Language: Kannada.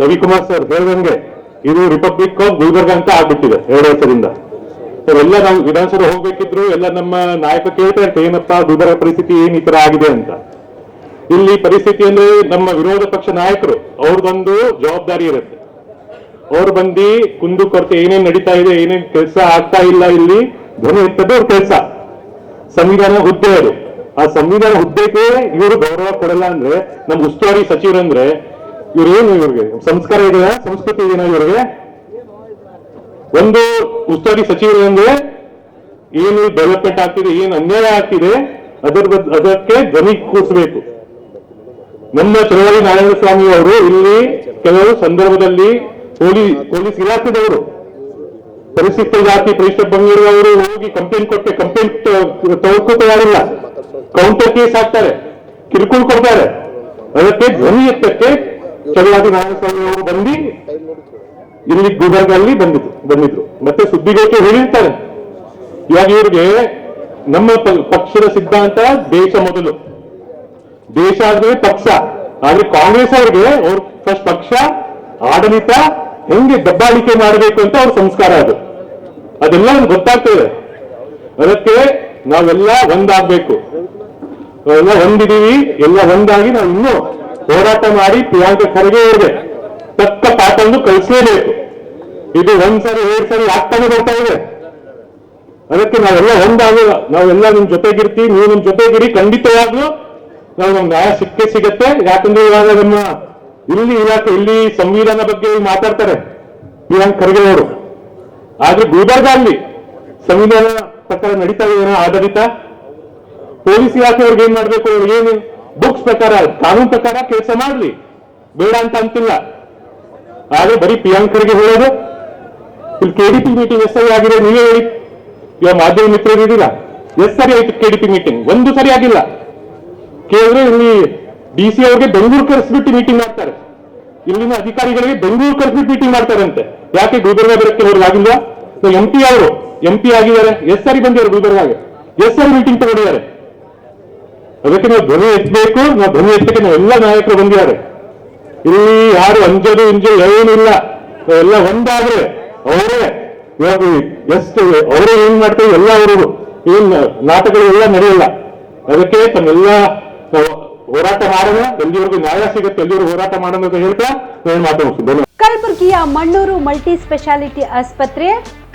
ರವಿಕುಮಾರ್ ಸರ್ ಹೇಳ್ದಂಗೆ ಇದು ರಿಪಬ್ಲಿಕ್ ಆಫ್ ಗುಲ್ಬರ್ಗ ಅಂತ ಆಗ್ಬಿಟ್ಟಿದೆ ಎರಡು ವರ್ಷದಿಂದ. ಎಲ್ಲ ನಾವು ವಿಧಾನಸಭೆ ಹೋಗ್ಬೇಕಿದ್ರು ಎಲ್ಲ ನಮ್ಮ ನಾಯಕ ಕೇಳ್ತಾ ಇರ್ತಾರೆ, ಏನಪ್ಪ ಗುಲ್ಬರ್ಗ ಪರಿಸ್ಥಿತಿ, ಏನ್ ಈ ತರ ಆಗಿದೆ ಅಂತ. ಇಲ್ಲಿ ಪರಿಸ್ಥಿತಿ ಅಂದ್ರೆ ನಮ್ಮ ವಿರೋಧ ಪಕ್ಷ ನಾಯಕರು ಅವ್ರದೊಂದು ಜವಾಬ್ದಾರಿ ಇರುತ್ತೆ. ಅವ್ರು ಬಂದು ಕುಂದು ಕೊರತೆ ಏನೇನ್ ನಡೀತಾ ಇದೆ, ಏನೇನ್ ಕೆಲಸ ಆಗ್ತಾ ಇಲ್ಲ ಇಲ್ಲಿ, ಧ್ವನಿ ಎತ್ತದ್ದು ಅವ್ರ ಕೆಲಸ. ಸಂವಿಧಾನ ಹುದ್ದೆ ಅದು. ಆ ಸಂವಿಧಾನ ಹುದ್ದೆಗೆ ಇವರು ಗೌರವ ಕೊಡಲ್ಲ ಅಂದ್ರೆ ನಮ್ ಉಸ್ತುವಾರಿ ಸಚಿವರಂದ್ರೆ ಇವ್ರು ಏನು ಇವ್ರಿಗೆ? ಸಂಸ್ಕಾರ ಇದೆಯಾ? ಸಂಸ್ಕೃತಿ ಇದೆಯಾ ಇವ್ರಿಗೆ? ಒಂದು ಉಸ್ತುವಾರಿ ಸಚಿವರು ಅಂದ್ರೆ ಏನು ಡೆವಲಪ್ಮೆಂಟ್ ಆಗ್ತಿದೆ, ಏನು ಅನ್ಯಾಯ ಆಗ್ತಿದೆ, ಅದರ ಬಗ್ಗೆ ಅದಕ್ಕೆ ಧ್ವನಿ ಕೂರಿಸಬೇಕು. ನಮ್ಮ ಚಳವಳಿ ನಾರಾಯಣ ಸ್ವಾಮಿ ಅವರು ಇಲ್ಲಿ ಕೆಲವು ಸಂದರ್ಭದಲ್ಲಿ ಪೊಲೀಸ್ ಪೊಲೀಸ್ ಇಲಾಖೆದವರು ಪರಿಶಿಷ್ಟ ಜಾತಿ ಪರಿಶಿಷ್ಟ ಬಂಗಿರುವವರು ಹೋಗಿ ಕಂಪ್ಲೇಂಟ್ ಕೊಟ್ಟೆ, ಕಂಪ್ಲೇಂಟ್ ತಗೊಳ್ಕೋ ತಯಾರಿಲ್ಲ ಕೌಂಟರ್ ಕೇಸ್ ಹಾಕ್ತಾರೆ, ಕಿರುಕುಳ ಕೊಡ್ತಾರೆ. ಅದಕ್ಕೆ ಧ್ವನಿ ಎತ್ತಕ್ಕೆ ಚಲವಾದಿ ನಾರಾಯಣಸ್ವಾಮಿ ಅವರು ಬಂದು ಇಲ್ಲಿ ಗುಲ್ಬರ್ಗಲ್ಲಿ ಬಂದಿದ್ರು ಬಂದಿದ್ರು. ಮತ್ತೆ ಸುದ್ದಿಗೋಷ್ಠಿ ಹೇಳಿರ್ತಾರೆ. ಇವಾಗ ಇವ್ರಿಗೆ ನಮ್ಮ ಪಕ್ಷದ ಸಿದ್ಧಾಂತ ದೇಶ ಮೊದಲು. ದೇಶ ಆದ್ರೆ ಪಕ್ಷ. ಆದ್ರೆ ಕಾಂಗ್ರೆಸ್ ಅವ್ರಿಗೆ ಅವ್ರ ಫಸ್ಟ್ ಪಕ್ಷ, ಆಡಳಿತ, ಹೆಂಗೆ ದಬ್ಬಾಳಿಕೆ ಮಾಡಬೇಕು ಅಂತ ಅವ್ರ ಸಂಸ್ಕಾರ ಅದು. ಅದೆಲ್ಲ ನಮ್ಗೆ ಗೊತ್ತಾಗ್ತದೆ. ಅದಕ್ಕೆ ನಾವೆಲ್ಲ ಒಂದಾಗ್ಬೇಕು. ನಾವೆಲ್ಲ ಒಂದಿದೀವಿ ಎಲ್ಲ ಒಂದಾಗಿ ನಾವು ಇನ್ನೂ ಹೋರಾಟ ಮಾಡಿ ಪ್ರಿಯಾಂಕ ಖರ್ಗೆ ಅವ್ರಿಗೆ ತಕ್ಕ ಪಾಠವನ್ನು ಕಳಿಸಲೇಬೇಕು. ಇದು ಒಂದ್ಸರಿ ಎರಡು ಸರಿ ಆಗ್ತಾನೆ ಬರ್ತಾ ಇದೆ. ಅದಕ್ಕೆ ನಾವೆಲ್ಲ ಒಂದಾಗಲ್ಲ ನಾವೆಲ್ಲ ನಿಮ್ ಜೊತೆಗಿರ್ತೀವಿ, ನೀವು ನಿಮ್ ಜೊತೆಗಿರಿ, ಖಂಡಿತವಾಗ್ಲೂ ನಾವು ನಮ್ಗೆ ನ್ಯಾಯ ಸಿಕ್ಕೇ ಸಿಗತ್ತೆ. ಯಾಕಂದ್ರೆ ಇವಾಗ ನಮ್ಮ ಇಲ್ಲಿ ಇಲಾಖೆ, ಇಲ್ಲಿ ಸಂವಿಧಾನ ಬಗ್ಗೆ ಮಾತಾಡ್ತಾರೆ ಪ್ರಿಯಾಂಕ್ ಖರ್ಗೆ ಅವರು. ಆದ್ರೆ ಗುಲ್ಬರ್ಗ ಅಲ್ಲಿ ಸಂವಿಧಾನ ಪ್ರಕಾರ ನಡೀತಾ ಇದೆ ಆಡಳಿತ ಪೊಲೀಸ್ ಇಲಾಖೆಯವ್ರಿಗೆ ಏನ್ ಮಾಡ್ಬೇಕು ಅವ್ರಿಗೆ ಏನು? ಬುಕ್ಸ್ ಪ್ರಕಾರ, ಕಾನೂನು ಪ್ರಕಾರ ಕೆಲಸ ಮಾಡ್ಲಿ. ಬೇಡ ಅಂತ ಅಂತಿಲ್ಲ. ಆದ್ರೆ ಬರೀ ಪ್ರಿಯಾಂಕರಿಗೆ ಹೇಳೋದು. ಇಲ್ಲಿ ಕೆಡಿಪಿ ಮೀಟಿಂಗ್ ಎಸ್ ಸರಿ ಆಗಿರೋ ನೀವೇ ಹೇಳಿ. ಇವಾಗ ಮಾಧ್ಯಮ ಮಿತ್ರರು ಇರಲಿಲ್ಲ ಎಸ್ ಸರಿ ಆಯ್ತು ಕೆಡಿಪಿ ಮೀಟಿಂಗ್ ಒಂದು ಸರಿ ಆಗಿಲ್ಲ. ಕೇಳಿದ್ರೆ ಇಲ್ಲಿ ಡಿ ಸಿ ಅವ್ರಿಗೆ ಬೆಂಗಳೂರು ಕರೆಸ್ಬಿಟ್ಟು ಮೀಟಿಂಗ್ ಮಾಡ್ತಾರೆ. ಇಲ್ಲಿನ ಅಧಿಕಾರಿಗಳಿಗೆ ಬೆಂಗಳೂರು ಕರೆಸ್ಬಿಟ್ಟು ಮೀಟಿಂಗ್ ಮಾಡ್ತಾರಂತೆ. ಯಾಕೆ ಗುಲ್ಬರ್ಗ ಬರಕ್ಕೆ ಅವ್ರಿಗೆ ಆಗಿಲ್ಲ ಎಂ ಪಿ ಅವರು ಎಂ ಪಿ ಆಗಿದ್ದಾರೆ. ಎಸ್ಸರಿ ಸರಿ ಬಂದಿದ್ದಾರೆ ಗುಲ್ಬರ್ಗಾಗೆ. ಎಸ್ ಸರಿ ಮೀಟಿಂಗ್ ತಗೊಂಡಿದ್ದಾರೆ. ಅದಕ್ಕೆ ನಾವು ಧ್ವನಿ ಎತ್ತಬೇಕು ನಾವು ಧ್ವನಿ ಎತ್ತಕ್ಕೆ ನಾವೆಲ್ಲ ನಾಯಕರು ಬಂದಿದ್ದಾರೆ. ಇಲ್ಲಿ ಯಾರು ಅಂಜಲು ಇಂಜಲು ಏನಿಲ್ಲ ಎಲ್ಲ ಒಂದಾದ್ರೆ ಅವರೇ. ಇವಾಗ ಎಷ್ಟು ಅವರೇ ಏನ್ ಮಾಡ್ತಾರೆ? ಎಲ್ಲ ಅವರು ಏನ್ ನಾಟಕಗಳು ಎಲ್ಲ ನಡೆಯಲ್ಲ. ಅದಕ್ಕೆ ತಮ್ಮೆಲ್ಲ ಹೋರಾಟ ಮಾಡೋಣ. ಎಲ್ಲಿವರೆಗೂ ನ್ಯಾಯ ಸಿಗುತ್ತೆ, ಎಲ್ಲಿವರೆಗೂ ಹೋರಾಟ ಮಾಡೋಣ ಅಂತ ಹೇಳ್ತಾ, ನಾನು ಮಾತಾಡ್ತೀನಿ ಕಲಬುರಗಿಯ ಮಣ್ಣೂರು ಮಲ್ಟಿ ಸ್ಪೆಷಾಲಿಟಿ ಆಸ್ಪತ್ರೆ